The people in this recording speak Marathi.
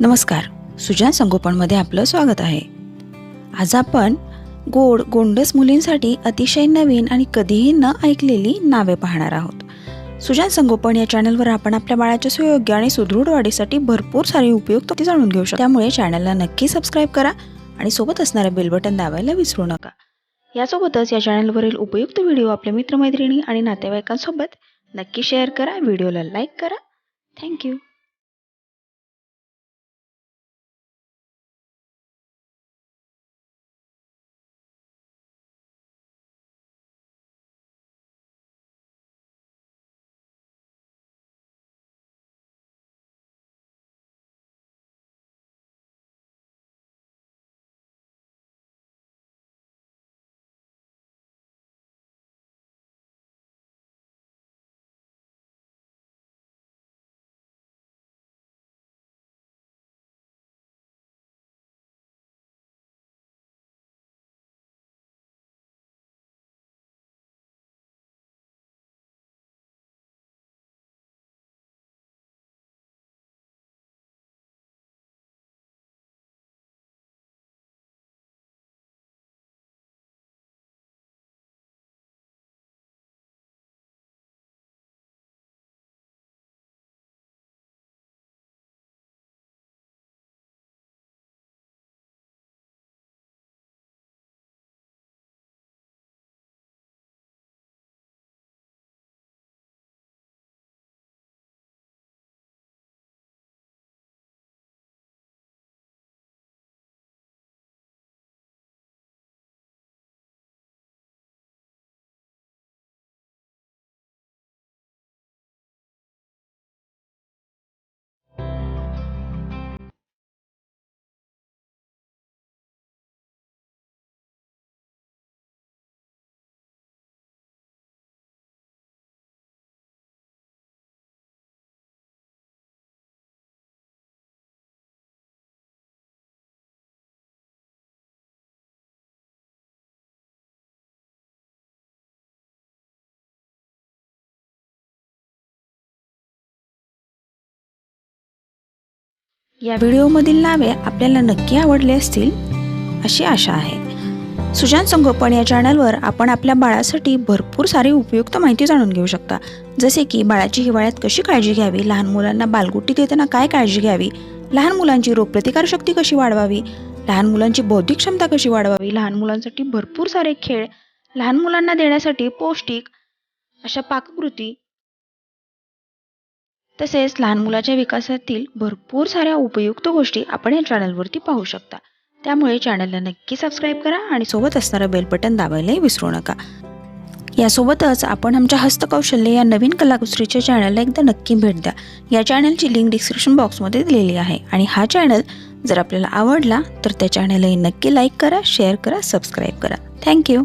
नमस्कार. सुजान संगोपनमध्ये आपलं स्वागत आहे. आज आपण गोड गोंडस मुलींसाठी अतिशय नवीन आणि कधीही न ऐकलेली नावे पाहणार आहोत. सुजान संगोपन या चॅनलवर आपण आपल्या बाळाच्या सुयोग्य आणि सुदृढ वाढीसाठी भरपूर सारी उपयुक्त जाणून घेऊ शकतो. त्यामुळे चॅनलला नक्की सबस्क्राईब करा आणि सोबत असणाऱ्या बेल बटन दाबायला विसरू नका. यासोबतच या चॅनलवरील उपयुक्त व्हिडिओ आपल्या मित्रमैत्रिणी आणि नातेवाईकांसोबत नक्की शेअर करा व्हिडिओला लाईक करा. थँक्यू या व्हिडिओमधील नावे आपल्याला नक्की आवडली असतील अशी आशा आहे. सुशांत संगोपन या चॅनलवर आपण आपल्या बाळासाठी भरपूर सारी उपयुक्त माहिती जाणून घेऊ शकता. जसे की बाळाची हिवाळ्यात कशी काळजी घ्यावी लहान मुलांना बालगुटी देताना काय काळजी घ्यावी लहान मुलांची रोगप्रतिकारशक्ती कशी वाढवावी लहान मुलांची बौद्धिक क्षमता कशी वाढवावी लहान मुलांसाठी भरपूर सारे खेळ लहान मुलांना देण्यासाठी पौष्टिक अशा पाककृती तसेच लहान मुलाच्या विकासातील भरपूर साऱ्या उपयुक्त गोष्टी आपण या चॅनलवरती पाहू शकता. त्यामुळे चॅनलला नक्की सबस्क्राईब करा आणि सोबत असणारं बेल बटन दाबायलाही विसरू नका. यासोबतच आपण आमच्या हस्तकौशल्य या नवीन कलाकुसरीच्या चॅनलला एकदा नक्की भेट द्या. या चॅनलची लिंक डिस्क्रिप्शन बॉक्समध्ये दिलेली आहे आणि हा चॅनल जर आपल्याला आवडला तर त्या चॅनलही नक्की लाईक करा शेअर करा सबस्क्राईब करा. थँक्यू